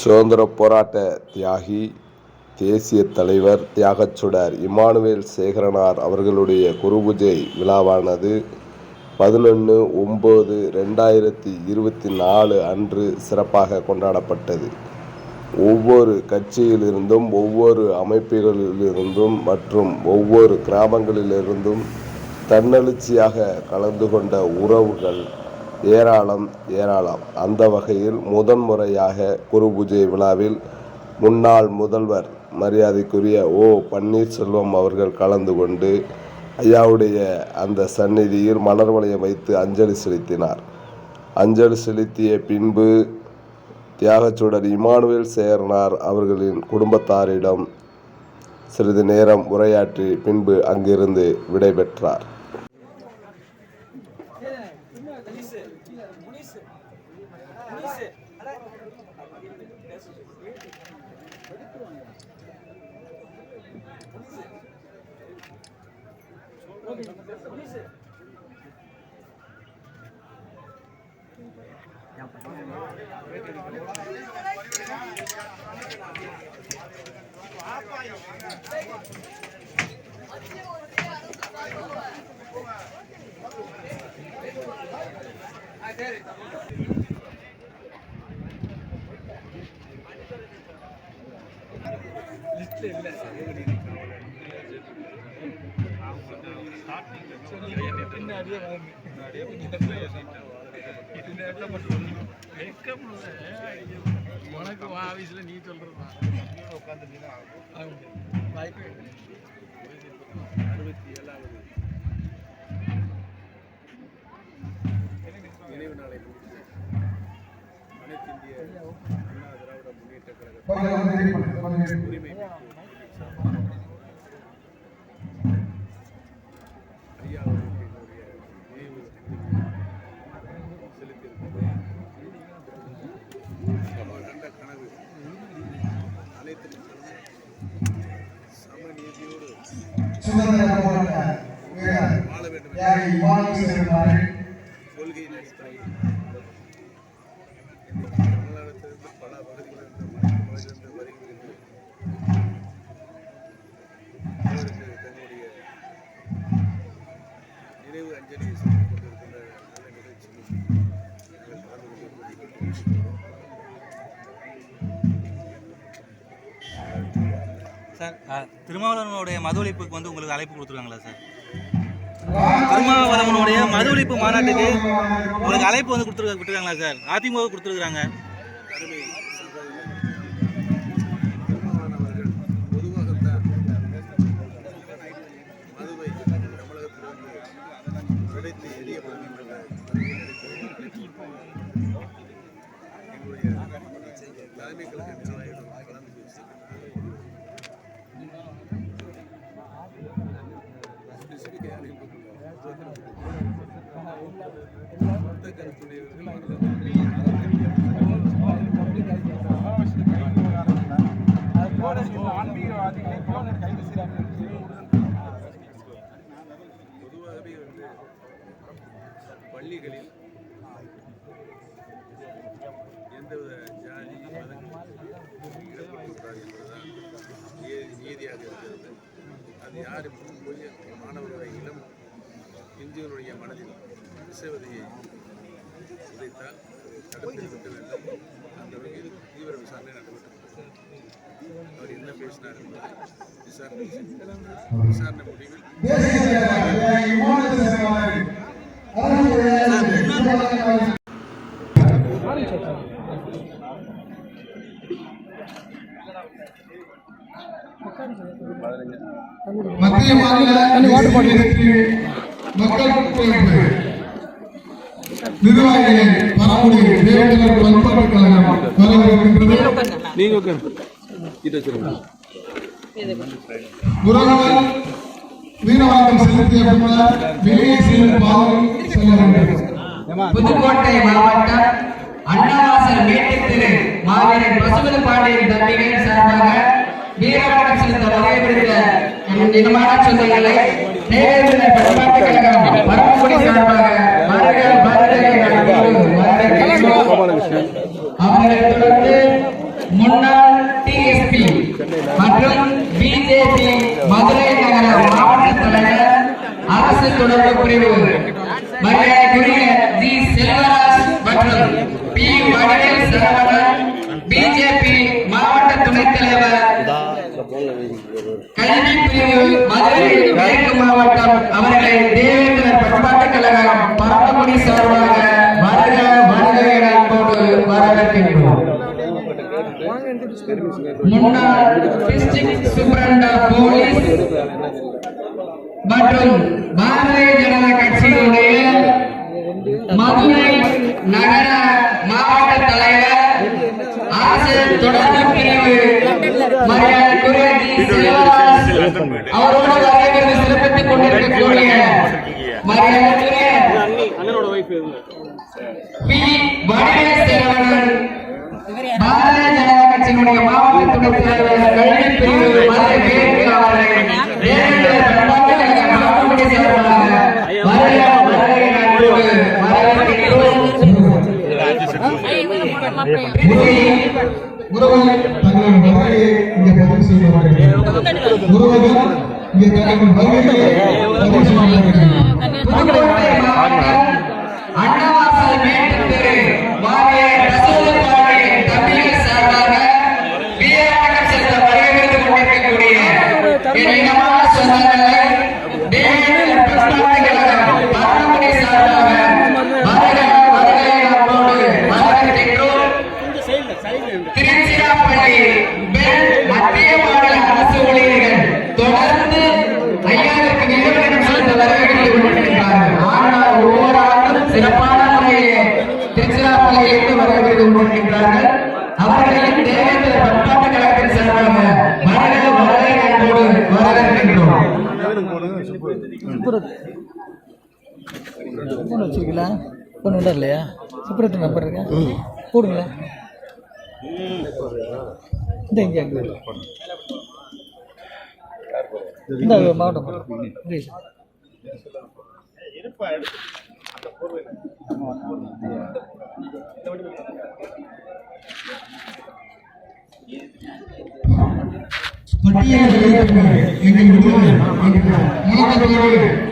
சுதந்திர போராட்ட தியாகி தேசிய தலைவர் தியாகச்சுடர் இமானுவேல் சேகரனார் அவர்களுடைய குருபூஜை விழாவானது பதினொன்று ஒம்பது ரெண்டாயிரத்தி இருபத்தி நாலு அன்று சிறப்பாக கொண்டாடப்பட்டது. ஒவ்வொரு கட்சியிலிருந்தும் ஒவ்வொரு அமைப்புகளிலிருந்தும் மற்றும் ஒவ்வொரு கிராமங்களிலிருந்தும் தன்னெழுச்சியாக கலந்து கொண்ட உறவுகள் ஏராளம் ஏராளம். அந்த வகையில் முதன்முறையாக குரு பூஜை விழாவில் முன்னாள் முதல்வர் மரியாதைக்குரிய ஓ. பன்னீர்செல்வம் அவர்கள் கலந்து கொண்டு ஐயாவுடைய அந்த சந்நிதியில் மலர் வளையம் வைத்து அஞ்சலி செலுத்தினார். அஞ்சலி செலுத்திய பின்பு தியாகச்சூடர் இமானுவேல் சேரனார் அவர்களின் குடும்பத்தாரிடம் சிறிது நேரம் உரையாற்றி பின்பு அங்கிருந்து விடைபெற்றார். Munis Munis Munis Thank you. பின்னாடியே வாங்க உனக்கு ஆஃபீஸில் நீ சொல்கிறதா வாய்ப்பு அறுபத்தி ஏழாவது. அனைத்து இந்திய அண்ணா திராவிட முன்னேற்ற உரிமை ஐயா அவர்களுக்கு என்னுடைய நினைவு கண்ட கனவு அனைத்து சமநீதியோடு வாழ வேண்டும் கொள்கையின் அடிப்படையில் நினைவு அஞ்சலி செலுத்திக் கொண்டிருக்கின்ற நல்ல நிகழ்ச்சியில் நாங்கள் கலந்து கொண்டிருக்கிறோம் சார் திருமாவளவனுடைய மது ஒழிப்புக்கு வந்து உங்களுக்கு அழைப்பு கொடுத்துருக்காங்களா சார்? திருமாவளவனுடைய மது ஒழிப்பு மாநாட்டுக்கு உங்களுக்கு அழைப்பு வந்து கொடுத்துருக்க கொடுத்துருக்காங்களா சார்? அதிமுக கொடுத்துருக்காங்க அருமை. ஸ்பெசிஃபிக்காக யாரையும் மொத்த கருத்துடையவர்கள் பொதுவாகவே வந்து பள்ளிகளில் எந்தவித ஜாதி மதங்கள் இடம்பெறக்கூடாது என்பதுதான் நீதியாக இருக்கிறது. அது யார் போய் மாணவர்களுடைய இளம் இந்தியர்களுடைய மனதில் விசவதையை உதைத்தால் அதை வேண்டும். அந்த வகையில் தீவிர விசாரணை நடைபெற்றது. அவர் என்ன பேசினார் என்பதை விசாரணை விசாரணை முடிவில் Thank you. மத்திய மாநில நிர்வாகிகள் பரமுடி உறவுகள் செலுத்திய பின்னர் வெளியே செல்லும் பாதை செல்ல வேண்டும். புதுக்கோட்டை மாவட்டம் அன்னவாசல் மேட்டுத்திரு மாவீரன் பசுமதி பாண்டியன் தம்பிகள் வீரவணக்கம் செலுத்த வரையறுத்த இனமான சொந்தங்களை பண்பாட்டு கழகம் பரமக்குடி சார்பாக வருக அவர்களைத் தொடர்ந்து முன்னாள் டிஎஸ்பி மற்றும் பிஜேபி மதுரை நகர மாவட்ட தலைவர் அரசு தொடர்பு பிரிவு மரியாதைக்குரிய ஜி செல்வராஜ் மற்றும் பி வடிவேல் சரவணன் மேற்கு மாவட்டம் அவர்களை தேவேந்திரர் பண்பாட்டுக் கழகம் பரமக்குடி சார்பாக வருக வருக என வரவேற்கின்றோம். முன்னாள் டிஸ்ட்ரிக்ட் சூப்பரண்டா போலீஸ் மற்றும் பாரதிய ஜனதா கட்சியினுடைய மதுரை நகர மாவட்ட தலைவர் அரசு தொடர்பு பிரிவு மரியாதை அவரோடு வருகிறது சிறப்பித்துக் கொண்டிருக்கக்கூடிய மரியாதைக்குரிய பி. வடிவேல் செல்வன் பாரதிய ஜனதா கட்சியினுடைய மாவட்ட துணைத் தலைவர் கல்வி பிரிவு மதுரை மேற்கு அவர்களை தேவேந்திர பண்பாட்டு கழக மாவட்ட சார்பாக வருக உறவுகள் தங்களது வருகையை இங்கே பதிவு செய்து வருகிறார்கள் உறவுகள் இங்கே வருகையை பதிவு வருகிறார்கள் புதுக்கோட்டை மாவட்டம் அன்னவாசல் மேட்டுத்தெரு மாநில ரசூல் பாண்டிய தம்பிகள் சார்பாக வீரவணக்கம் செலுத்த வரவேற்று கொண்டிருக்கக்கூடிய என் இனமான சொந்தங்களை தேவேந்திர பண்பாட்டு கழகம் பரமக்குடி சார்பாக வருக வருக என அன்போடு வரவேற்கின்றோம் திருச்சிராப்பள்ளி பெண் மத்திய மாநில அரசு ஊழியர்கள் தொடர்ந்து ஐயாவிற்கு நியமனம் செலுத்த வரவேற்று கொண்டிருக்கிறார்கள் ஆனால் ஒவ்வொரு ஆண்டும் சிறப்பான முறையிலே திருச்சிராப்பள்ளியிலிருந்து வரவேற்று கொண்டிருக்கிறார்கள் அவர்களையும் தேவேந்திர பண்பாட்டு கழகத்தின் சார்பாக வருக வருகை அன்போடு வரவேற்கின்றோம் ஃபோன் வச்சுருக்கீங்களா? ஃபோன் உண்டா இல்லையா? சுப்ரத்து நம்பர் இருக்கா போடுங்களா இந்த இங்கே அங்கே. இந்த மாவட்டம் இது. பட்டியல் வெளியிட்ட எங்கள் விடுதலை என்ற